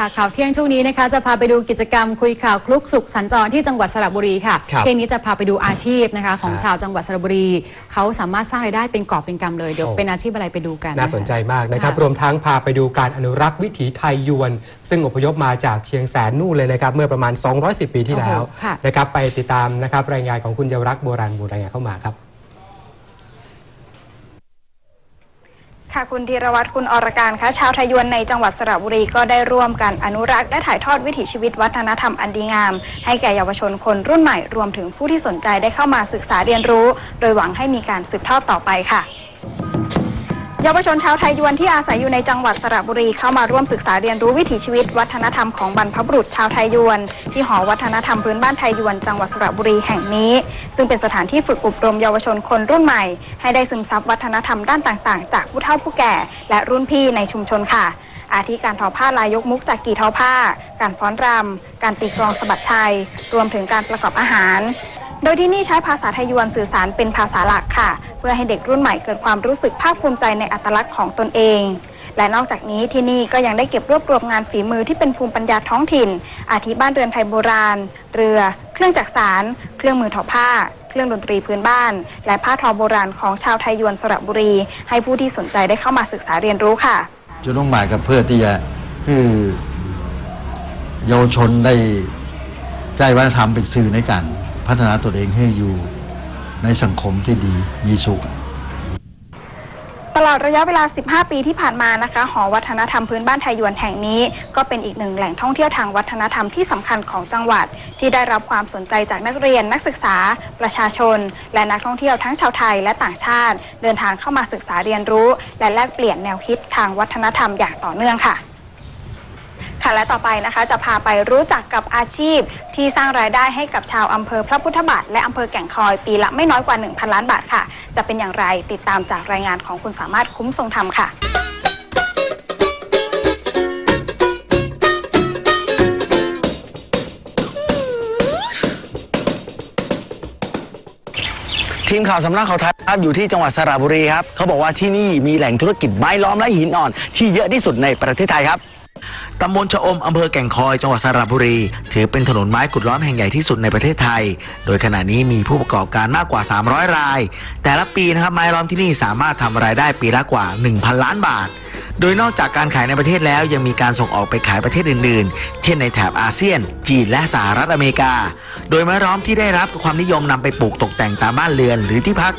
ค่ะข่าวเที่ยงช่วงนี้นะคะจะพาไปดูกิจกรรมคุยข่าวคลุกสุขสัญจรที่จังหวัดสระบุรีค่ะครับเที่ยงนี้จะพาไปดูอาชีพนะคะของครับชาวจังหวัดสระบุรี เขาสามารถสร้างรายได้เป็นกอบเป็นกำเลยเดี๋ยวโอ้ เป็นอาชีพอะไรไปดูกัน น่าสนใจมากนะครับ ค่ะ รวมทั้งพาไปดูการอนุรักษ์วิถีไทยยวน ซึ่งอพยพมาจากเชียงแสนนู่นเลยนะครับ เมื่อประมาณ 210 ปีที่แล้วโอ้โหค่ะ นะครับ ไปติดตามนะครับรายงานของคุณเยาวรักษ์โบราณบูรายงานเข้ามาครับ ค่ะคุณธีรวัตรคุณอรการคะชาวไทยยวนในจังหวัดสระบุรีก็ได้ร่วมกันอนุรักษ์และถ่ายทอดวิถีชีวิตวัฒนธรรมอันดีงาม ให้แก่เยาวชนคนรุ่นใหม่รวมถึงผู้ที่สนใจได้เข้ามาศึกษาเรียนรู้ โดยหวังให้มีการสืบทอดต่อไปค่ะ เยาวชนชาวไทยยวนที่อาศัยอยู่ในจังหวัดสระบุรีเข้ามาร่วมศึกษาเรียนรู้วิถีชีวิต วัฒนธรรมของบรรพบุรุษชาวไทยยวน ที่หอวัฒนธรรมพื้นบ้านไทยยวนจังหวัดสระบุรีแห่งนี้ ซึ่งเป็นสถานที่ฝึกอบรมเยาวชนคนรุ่นใหม่ ให้ได้ซึมซับวัฒนธรรมด้านต่างๆ จากผู้เฒ่าผู้แก่ และรุ่นพี่ในชุมชนค่ะ อาทิการทอผ้าลายยกมุกจากกี่ทอผ้า การฟ้อนรำการตีกลองสะบัดชัยรวมถึงการประกอบอาหาร โดยที่นี่ใช้ภาษาไทยยวนสื่อสารเป็นภาษาหลักค่ะ เพื่อให้เด็กรุ่นใหม่เกิดความรู้สึกภาคภูมิใจในอัตลักษณ์ของตนเอง และนอกจากนี้ที่นี่ก็ยังได้เก็บรวบรวมงานฝีมือที่เป็นภูมิปัญญาท้องถิ่น อาทิบ้านเรือนไทยโบราณ เรือ เครื่องจักสานเครื่องมือทอผ้า เครื่องดนตรีพื้นบ้าน และผ้าทอโบราณของชาวไทยยวนสระบุรี ให้ผู้ที่สนใจได้เข้ามาศึกษาเรียนรู้ค่ะ จุดมุ่งหมายกับเพื่อที่จะคือเยาวชนได้ใจวัฒนธรรมเป็นสื่อในการ พัฒนาตนเองให้อยู่ในสังคมที่ดีมีสุขตลอดระยะเวลา 15 ปีที่ผ่านมานะคะ หอวัฒนธรรมพื้นบ้านไทยยวนแห่งนี้ ก็เป็นอีกหนึ่งแหล่งท่องเที่ยวทางวัฒนธรรมที่สำคัญของจังหวัด ที่ได้รับความสนใจจากนักเรียน นักศึกษา ประชาชน และนักท่องเที่ยวทั้งชาวไทยและต่างชาติ เดินทางเข้ามาศึกษาเรียนรู้ และแลกเปลี่ยนแนวคิดทางวัฒนธรรมอย่างต่อเนื่องค่ะ ค่ะและต่อไปนะคะจะพาไปรู้จักกับอาชีพ ที่สร้างรายได้ให้กับชาวอำเภอพระพุทธบาทและอำเภอแก่งคอย ปีละไม่น้อยกว่า 1,000 ล้านบาทค่ะ จะเป็นอย่างไรติดตามจากรายงานของคุณสามารถคุ้มทรงธรรมค่ะทีมข่าวสำนักข่าวไทยครับอยู่ที่จังหวัดสระบุรีครับเขาบอกว่าที่นี่มีแหล่งธุรกิจไม้ล้อมและหินอ่อน ที่เยอะที่สุดในประเทศไทยครับ ตำบลชะอมอำเภอแก่งคอย จังหวัดสระบุรี ถือเป็นถนนไม้ขุดล้อมแห่งใหญ่ที่สุดในประเทศไทย โดยขณะนี้มีผู้ประกอบการมากกว่า 300 ราย แต่ละปีนะครับไม้ล้อมที่นี่สามารถทำรายได้ปีละกว่า 1,000 ล้านบาท โดยนอกจากการขายในประเทศแล้วยังมีการส่งออกไปขายประเทศอื่นๆ เช่นในแถบอาเซียน จีนและสหรัฐอเมริกา โดยไม้ล้อมที่ได้รับความนิยมนำไปปลูกตกแต่งตามบ้านเรือนหรือที่พัก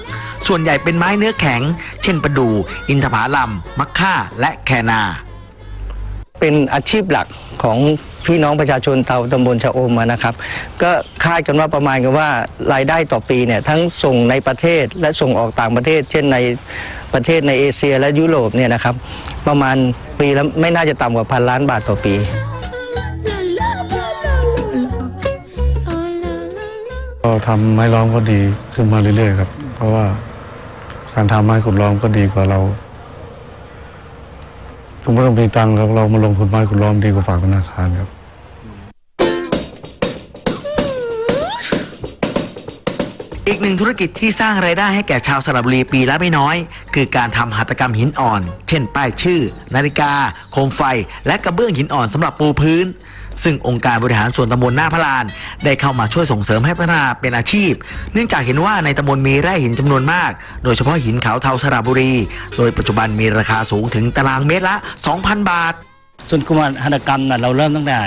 ส่วนใหญ่เป็นไม้เนื้อแข็ง เช่นประดู่อินทผลัม มักค่า และแคนา เป็นอาชีพหลักของพี่น้องประชาชนชาวตำบลชะอมนะครับ ก็คาดกันว่าประมาณกันว่ารายได้ต่อปีเนี่ยทั้งส่งในประเทศและส่งออกต่างประเทศ เช่นในประเทศในเอเชียและยุโรปเนี่ยนะครับ ประมาณปีละไม่น่าจะต่ำกว่าพันล้านบาทต่อปีก็ทำไม้ล้อมก็ดีขึ้นมาเรื่อยๆครับ เพราะว่าการทำไม้ขุดล้อมก็ดีกว่าเรา ผมไม่ต้องมีตังค์ครับเรามาลงทุนไม้คุณล้อมดีกว่าฝากธนาคารครับอีกหนึ่งธุรกิจที่สร้างรายได้ให้แก่ชาวสระบุรีปีละไม่น้อย คือการทำหัตถกรรมหินอ่อน เช่น ป้ายชื่อ นาฬิกา โคมไฟ และกระเบื้องหินอ่อนสำหรับปูพื้น ซึ่งองค์การบริหารส่วนตำบลหน้าพระลาน ได้เข้ามาช่วยส่งเสริมให้พัฒนาเป็นอาชีพ เนื่องจากเห็นว่าในตำบลมีแร่หินจำนวนมาก โดยเฉพาะหินขาวเทาสระบุรี โดยปัจจุบันมีราคาสูงถึงตารางเมตรละ 2,000 บาท ส่วนกลุ่มหัตถกรรมนะเราเริ่มตั้งแต่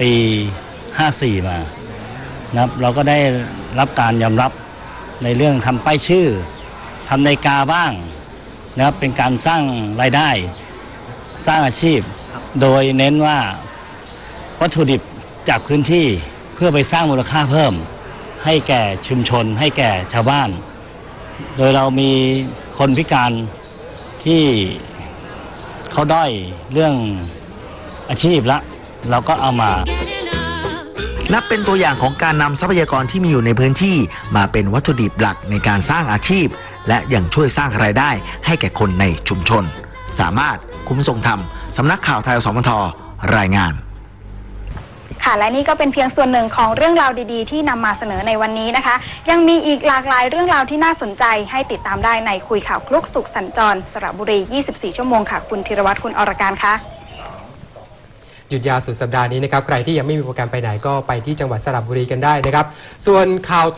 ปี 54 มานะครับเราก็ได้รับการยอมรับในเรื่องทำป้ายชื่อทำในาฬิกาบ้างนะครับเป็นการสร้างรายได้สร้างอาชีพ โดยเน้นว่า วัตถุดิบจากพื้นที่เพื่อไปสร้างมูลค่าเพิ่ม ให้แก่ชุมชน ให้แก่ชาวบ้าน โดยเรามีคนพิการที่เขาด้อยเรื่องอาชีพละ เราก็เอามานับเป็นตัวอย่างของการนำทรัพยากรที่มีอยู่ในพื้นที่ มาเป็นวัตถุดิบหลักในการสร้างอาชีพ และยังช่วยสร้างรายได้ให้แก่คนในชุมชน สามารถคุ้มทรงธรรมสำนักข่าวไทยสมทรายงาน ค่ะและนี่ก็เป็นเพียงส่วนหนึ่งของเรื่องราวดีๆ ที่นำมาเสนอในวันนี้นะคะ ยังมีอีกหลากหลายเรื่องราวที่น่าสนใจให้ติดตามได้ในคุยข่าวคลุกสุขสัญจรสระบุรี 24 ชั่วโมงค่ะ คุณธีรวัตรคุณอรการคะหยุดยาวสุดสัปดาห์นี้นะครับ ใครที่ยังไม่มีโปรแกรมไปไหนก็ไปที่จังหวัดสระบุรีกันได้นะครับ ส่วนข่าวต่อ